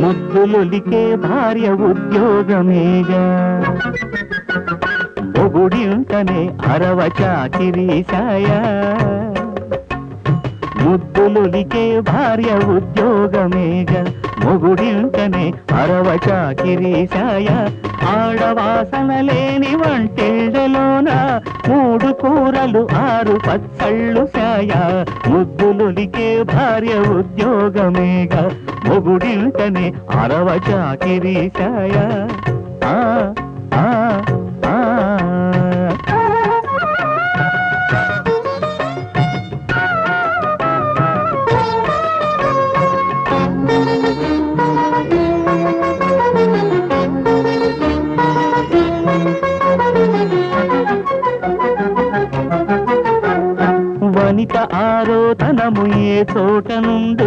ముద్దులొలికే భార్య ఉద్యోగమేగ బొగుడి ఉంటనే అరవ చాకిరీసాయా ముద్దులొలికే భార్య ఉద్యోగమేగ. మొగుడింటనే అరవ చాకిరీ ఆడవాసన లేని వంటిళ్ళలోన మూడు కూరలు ఆరు పచ్చళ్ళు సాయ. ముద్దులొలికే భార్య ఉద్యోగమేగ. మొగుడింటనే అరవ చాకిరీ ఆ అనిత ఆరోధనము ఏ చోట నుండు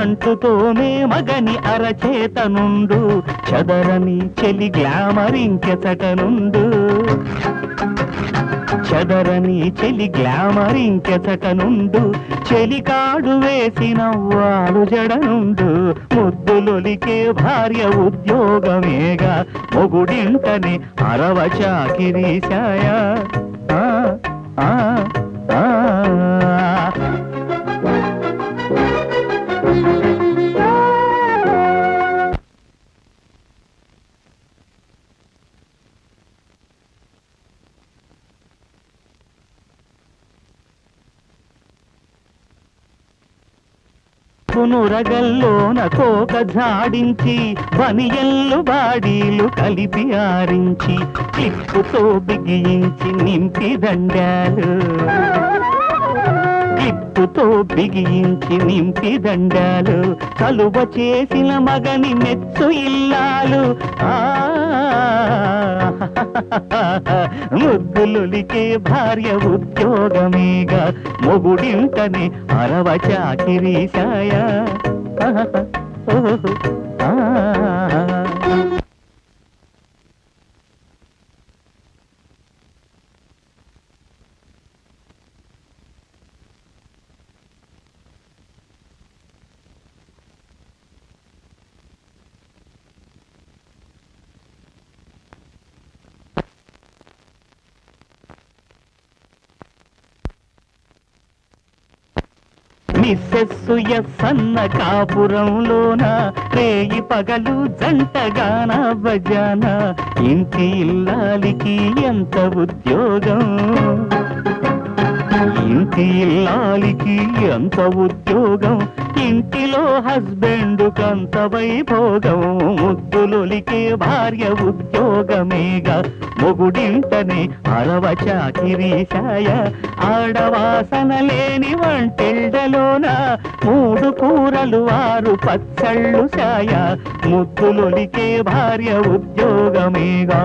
అంటుతోనే మగని అరచేత నుండు చదరని చెలి గ్లామరింకెచట నుండు చదరని చెలి గ్లామరింకెచట నుండు చెలికాడు వేసిన జడ నుండు ముద్దులొలికే భార్య ఉద్యోగమేగా. మొగుడింటని అరవ చాకిరీ ఆ ఆ. తునురగల్లోన పునురగల్లోన కోక జాడించి బనియల్లు బాడీలు కలిపి ఆరించి క్లిప్పుతో బిగించి నింపి దండాలు. క్లిప్పుతో బిగించి నింపి దండాలు కలువ చేసిన మగని మెచ్చు ఇల్లాలు. ఆ ముద్దులొలికే భార్య ఉద్యోగమేగా మొగుడింటని అరవ చాకిరీశాయ ఓహో ఆ. మిస్సెస్సు ఎస్సన్న కాపురంలోన రేయి పగలు జంటగాన భజాన. ఇంటి ఇల్లాలికి ఎంత ఉద్యోగం? ఇంటి ఇల్లాలికి ఎంత ఉద్యోగం? ఇంటిలో హస్బెండ్ కంత వైభోగం ముద్దులొలికే భార్య ఉద్యోగమేగా. మొగుడింటనే అరవ చాకిరీ ఆడవాసన లేని వంటిల్డలోన మూడు కూరలు వారు పచ్చళ్ళు సాయ. ముద్దులొలికే భార్య ఉద్యోగమేగా.